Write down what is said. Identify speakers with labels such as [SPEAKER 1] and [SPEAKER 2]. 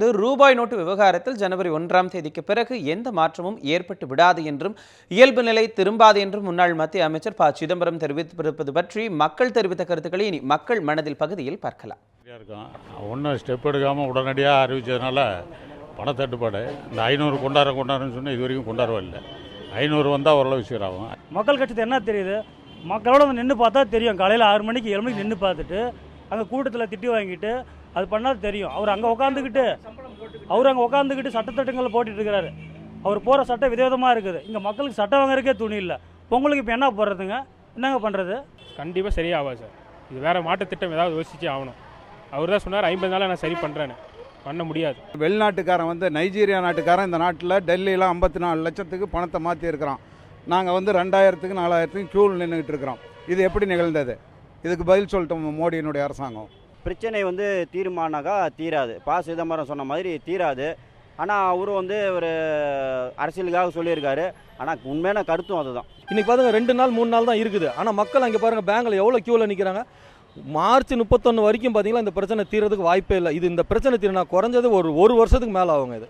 [SPEAKER 1] இது ரூபாய் நோட்டு விவகாரத்தில் ஜனவரி ஒன்றாம் தேதிக்கு பிறகு எந்த மாற்றமும் ஏற்பட்டு விடாது என்றும் இயல்பு நிலை திரும்பாது என்றும் முன்னாள் மத்திய அமைச்சர் ப. சிதம்பரம் தெரிவித்திருப்பது பற்றி மக்கள் தெரிவித்த கருத்துக்களை இனி மக்கள் மனதில் பகுதியில் பார்க்கலாம்.
[SPEAKER 2] இருக்கும். ஒன்றும் ஸ்டெப் எடுக்காமல் உடனடியாக அறிவிச்சதுனால பணத்தட்டுப்பாடு இந்த ஐநூறு கொண்டாட கொண்டாடுன்னு சொன்னால் இது வரைக்கும் கொண்டாடவே இல்லை. ஐநூறு வந்தால் ஓரளவு சீராகும்
[SPEAKER 3] மக்கள் கட்சி என்ன தெரியுது? மக்களோட நின்று பார்த்தா தெரியும். காலையில் ஆறு மணிக்கு ஏழு மணிக்கு நின்று பார்த்துட்டு அங்கே கூட்டத்தில் திட்டி வாங்கிட்டு அது பண்ணால் தெரியும். அவர் அங்கே உட்காந்துக்கிட்டு அவர் அங்கே உட்காந்துக்கிட்டு சட்டத்திட்டங்களை போட்டுட்டு இருக்கிறாரு. அவர் போகிற சட்டம் விதவிதமாக இருக்குது. இங்கே மக்களுக்கு சட்டம் வாங்குறதுக்கே துணி இல்லை. பொங்கலுக்கு இப்போ என்ன போடுறதுங்க? என்னங்க பண்ணுறது
[SPEAKER 4] கண்டிப்பாக சரியாகாது சார். இது வேறு மாற்றுத் திட்டம் ஏதாவது யோசிச்சே ஆகணும். அவர் தான் சொன்னார் ஐம்பது நாளில் நான் சரி பண்ணுறேன்னு பண்ண முடியாது.
[SPEAKER 5] வெளிநாட்டுக்காரன் வந்து நைஜீரியா நாட்டுக்காரன் இந்த நாட்டில் டெல்லியில் ஐம்பத்தி நாலு லட்சத்துக்கு பணத்தை மாற்றி இருக்கிறான். நாங்கள் வந்து ரெண்டாயிரத்துக்கு நாலாயிரத்துக்கு க்யூவில் நின்றுக்கிட்டு இருக்கிறோம். இது எப்படி நிகழ்ந்தது? இதுக்கு பதில் சொல்லட்டும் மோடியினுடைய அரசாங்கம்.
[SPEAKER 6] பிரச்சனை வந்து தீர்மானாக்கா தீராது. பா. சிதம்பரம் சொன்ன மாதிரி தீராது. ஆனால் அவரும் வந்து ஒரு அரசியலுக்காக சொல்லியிருக்காரு. ஆனால் உண்மையான கருத்தும் அதுதான்.
[SPEAKER 7] இன்னைக்கு பாருங்க ரெண்டு நாள் மூணு நாள் தான் இருக்குது. ஆனால் மக்கள் அங்கே பாருங்க பேங்கில் எவ்வளோ கியூவில் நிற்கிறாங்க மார்ச் முப்பத்தொன்று வரைக்கும் பார்த்தீங்கன்னா இந்த பிரச்சனை தீரதுக்கு வாய்ப்பே இல்லை. இது இந்த பிரச்சனை தீர்னா குறைஞ்சது ஒரு ஒரு வருஷத்துக்கு மேலே ஆகுங்க இது.